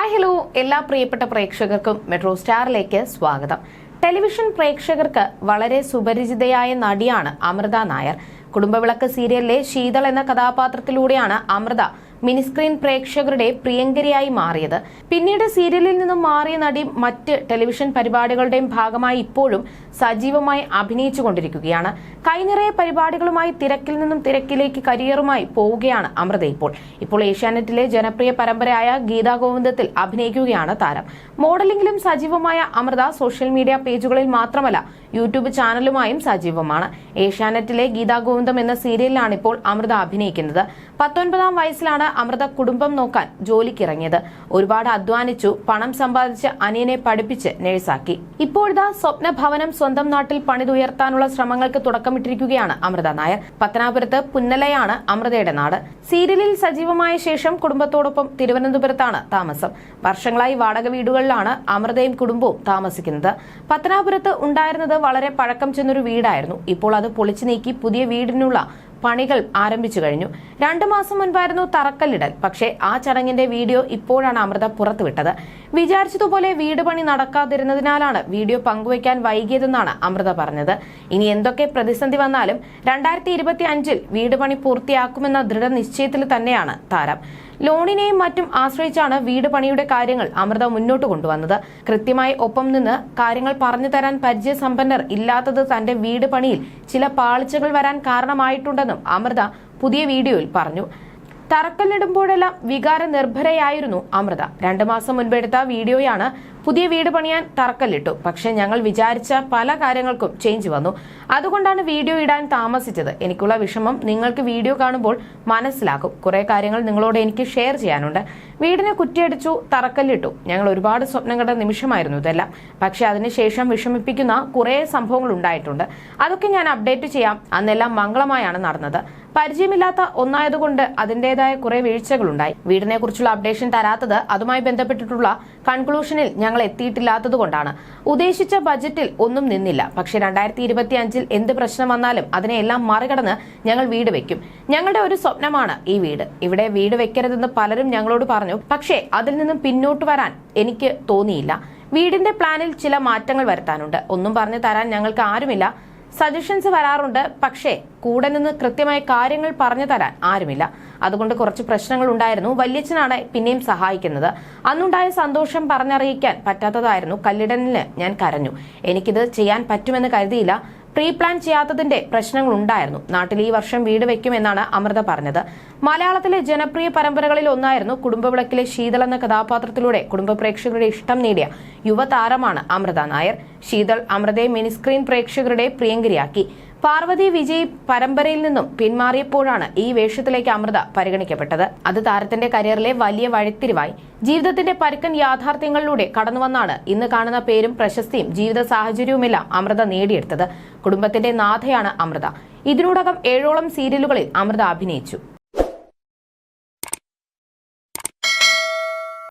Hi hello എല്ലാ പ്രിയപ്പെട്ട പ്രേക്ഷകർക്കും മെട്രോ സ്റ്റാറിലേക്ക് സ്വാഗതം. ടെലിവിഷൻ പ്രേക്ഷകർക്ക് വളരെ സുപരിചിതയായ നടിയാണ് അമൃത നായർ. കുടുംബവിളക്ക് സീരിയലിലെ ശീതൾ എന്ന കഥാപാത്രത്തിലൂടെയാണ് അമൃത മിനിസ്ക്രീൻ പ്രേക്ഷകരുടെ പ്രിയങ്കരിയായി മാറിയത്. പിന്നീട് സീരിയലിൽ നിന്നും മാറിയ നടി മറ്റ് ടെലിവിഷൻ പരിപാടികളുടെയും ഭാഗമായി ഇപ്പോഴും സജീവമായി അഭിനയിച്ചുകൊണ്ടിരിക്കുകയാണ് കൈനിറയെ പരിപാടികളുമായി തിരക്കിൽ നിന്നും തിരക്കിലേക്ക് കരിയറുമായി പോവുകയാണ് അമൃത ഇപ്പോൾ. ഇപ്പോൾ ഏഷ്യാനെറ്റിലെ ജനപ്രിയ പരമ്പരയായ ഗീതാ ഗോവിന്ദത്തിൽ അഭിനയിക്കുകയാണ് താരം. മോഡലിംഗിലും സജീവമായ അമൃത സോഷ്യൽ മീഡിയ പേജുകളിൽ മാത്രമല്ല യൂട്യൂബ് ചാനലുമായും സജീവമാണ്. ഏഷ്യാനെറ്റിലെ ഗീതാ ഗോവിന്ദം എന്ന സീരിയലിലാണ് ഇപ്പോൾ അമൃത അഭിനയിക്കുന്നത്. പത്തൊൻപതാം വയസ്സിലാണ് അമൃത കുടുംബം നോക്കാൻ ജോലിക്കിറങ്ങിയത്. ഒരുപാട് അധ്വാനിച്ചു പണം സമ്പാദിച്ച് അനിയനെ പഠിപ്പിച്ച് നഴ്സാക്കി. ഇപ്പോഴത്തെ സ്വപ്ന ഭവനം സ്വന്തം നാട്ടിൽ പണിതുയർത്താനുള്ള ശ്രമങ്ങൾക്ക് തുടക്കമിട്ടിരിക്കുകയാണ് അമൃത നായർ. പത്തനാപുരത്ത് പുന്നലയാണ് അമൃതയുടെ നാട്. സീരിയലിൽ സജീവമായ ശേഷം കുടുംബത്തോടൊപ്പം തിരുവനന്തപുരത്താണ് താമസം. വർഷങ്ങളായി വാടക വീടുകളിലാണ് അമൃതയും കുടുംബവും താമസിക്കുന്നത്. പത്തനാപുരത്ത് ഉണ്ടായിരുന്നത് വളരെ പഴക്കം ചെന്നൊരു വീടായിരുന്നു. ഇപ്പോൾ അത് പൊളിച്ചു നീക്കി പുതിയ വീടിനുള്ള പണികൾ ആരംഭിച്ചു കഴിഞ്ഞു. രണ്ടു മാസം മുൻപായിരുന്നു തറക്കല്ലിടൽ. പക്ഷേ ആ ചടങ്ങിന്റെ വീഡിയോ ഇപ്പോഴാണ് അമൃത പുറത്തുവിട്ടത്. വിചാരിച്ചതുപോലെ വീട് പണി നടക്കാതിരുന്നതിനാലാണ് വീഡിയോ പങ്കുവയ്ക്കാൻ വൈകിയതെന്നാണ് അമൃത പറഞ്ഞത്. ഇനി എന്തൊക്കെ പ്രതിസന്ധി വന്നാലും രണ്ടായിരത്തി ഇരുപത്തി അഞ്ചിൽ വീട് പണി പൂർത്തിയാക്കുമെന്ന ദൃഢനിശ്ചയത്തിൽ തന്നെയാണ് താരം. ലോണിനെയും മറ്റും ആശ്രയിച്ചാണ് വീട് പണിയുടെ കാര്യങ്ങൾ അമൃത മുന്നോട്ട് കൊണ്ടുവന്നത്. കൃത്യമായി ഒപ്പം നിന്ന് കാര്യങ്ങൾ പറഞ്ഞു തരാൻ പരിചയസമ്പന്നർ ഇല്ലാത്തത് തന്റെ വീട് പണിയിൽ ചില പാളിച്ചകൾ വരാൻ കാരണമായിട്ടുണ്ടെന്നും അമൃത പുതിയ വീഡിയോയിൽ പറഞ്ഞു. തറക്കല്ലിടുമ്പോഴെല്ലാം വികാര നിർഭരയായിരുന്നു അമൃത. രണ്ടു മാസം മുൻപെടുത്ത വീഡിയോയാണ് പുതിയ വീട് പണിയാൻ തറക്കല്ലിട്ടു. പക്ഷെ ഞങ്ങൾ വിചാരിച്ച പല കാര്യങ്ങൾക്കും ചേഞ്ച് വന്നു. അതുകൊണ്ടാണ് വീഡിയോ ഇടാൻ താമസിച്ചത്. എനിക്കുള്ള വിഷമം നിങ്ങൾക്ക് വീഡിയോ കാണുമ്പോൾ മനസ്സിലാക്കും കുറെ കാര്യങ്ങൾ നിങ്ങളോട് എനിക്ക് ഷെയർ ചെയ്യാനുണ്ട്. വീടിനെ കുറ്റിയടിച്ചു തറക്കല്ലിട്ടു. ഞങ്ങൾ ഒരുപാട് സ്വപ്നം കണ്ട നിമിഷമായിരുന്നു ഇതെല്ലാം. പക്ഷെ അതിനുശേഷം വിഷമിപ്പിക്കുന്ന കുറെ സംഭവങ്ങൾ ഉണ്ടായിട്ടുണ്ട്. അതൊക്കെ ഞാൻ അപ്ഡേറ്റ് ചെയ്യാം. അന്നെല്ലാം മംഗളമായാണ് നടന്നത്. പരിചയമില്ലാത്ത ഒന്നായതുകൊണ്ട് അതിന്റേതായ കുറെ വീഴ്ചകളുണ്ടായി. വീടിനെ കുറിച്ചുള്ള അപ്ഡേഷൻ തരാത്തത് അതുമായി ബന്ധപ്പെട്ടിട്ടുള്ള കൺക്ലൂഷനിൽ ഞങ്ങൾ എത്തിയിട്ടില്ലാത്തത് കൊണ്ടാണ് ഉദ്ദേശിച്ച ബജറ്റിൽ ഒന്നും നിന്നില്ല. പക്ഷെ രണ്ടായിരത്തി ഇരുപത്തി അഞ്ചിൽ എന്ത് പ്രശ്നം വന്നാലും അതിനെല്ലാം മറികടന്ന് ഞങ്ങൾ വീട് വെക്കും. ഞങ്ങളുടെ ഒരു സ്വപ്നമാണ് ഈ വീട്. ഇവിടെ വീട് വെക്കരുതെന്ന് പലരും ഞങ്ങളോട് പറഞ്ഞു. പക്ഷേ അതിൽ നിന്നും പിന്നോട്ട് വരാൻ എനിക്ക് തോന്നിയില്ല. വീടിന്റെ പ്ലാനിൽ ചില മാറ്റങ്ങൾ വരുത്താനുണ്ട്. ഒന്നും പറഞ്ഞു തരാൻ ഞങ്ങൾക്ക് ആരുമില്ല. സജഷൻസ് വരാറുണ്ട് പക്ഷേ കൂടെ നിന്ന് കൃത്യമായ കാര്യങ്ങൾ പറഞ്ഞു തരാൻ ആരുമില്ല. അതുകൊണ്ട് കുറച്ച് പ്രശ്നങ്ങൾ ഉണ്ടായിരുന്നു. വല്യച്ഛനാണ് പിന്നെയും സഹായിക്കുന്നത്. അന്നുണ്ടായ സന്തോഷം പറഞ്ഞറിയിക്കാൻ പറ്റാത്തതായിരുന്നു. കല്ലിടലിന് ഞാൻ കരഞ്ഞു. എനിക്കിത് ചെയ്യാൻ പറ്റുമെന്ന് കരുതിയില്ല. പ്രീ പ്ലാൻ ചെയ്യാത്തതിന്റെ പ്രശ്നങ്ങൾ ഉണ്ടായിരുന്നു നാട്ടിൽ ഈ വർഷം വീട് വെക്കുമെന്നാണ് അമൃത പറഞ്ഞത്. മലയാളത്തിലെ ജനപ്രിയ പരമ്പരകളിൽ ഒന്നായിരുന്നു കുടുംബവിളക്കിലെ ശീതൾ എന്ന കഥാപാത്രത്തിലൂടെ കുടുംബ പ്രേക്ഷകരുടെ ഇഷ്ടം നേടിയ യുവതാരമാണ് അമൃത നായർ. ശീതൾ അമൃതയെ മിനിസ്ക്രീൻ പ്രേക്ഷകരുടെ പ്രിയങ്കരിയാക്കി. പാർവതി വിജയ് പരമ്പരയിൽ നിന്നും പിന്മാറിയപ്പോഴാണ് ഈ വേഷത്തിലേക്ക് അമൃത പരിഗണിക്കപ്പെട്ടത്. അത് താരത്തിന്റെ കരിയറിലെ വലിയ വഴിത്തിരിവായി. ജീവിതത്തിന്റെ പരുക്കൻ യാഥാർത്ഥ്യങ്ങളിലൂടെ കടന്നുവന്നാണ് ഇന്ന് കാണുന്ന പേരും പ്രശസ്തിയും ജീവിത സാഹചര്യവുമെല്ലാം അമൃത നേടിയെടുത്തത്. കുടുംബത്തിന്റെ നാഥയാണ് അമൃത. ഇതിനോടകം ഏഴോളം സീരിയലുകളിൽ അമൃത അഭിനയിച്ചു.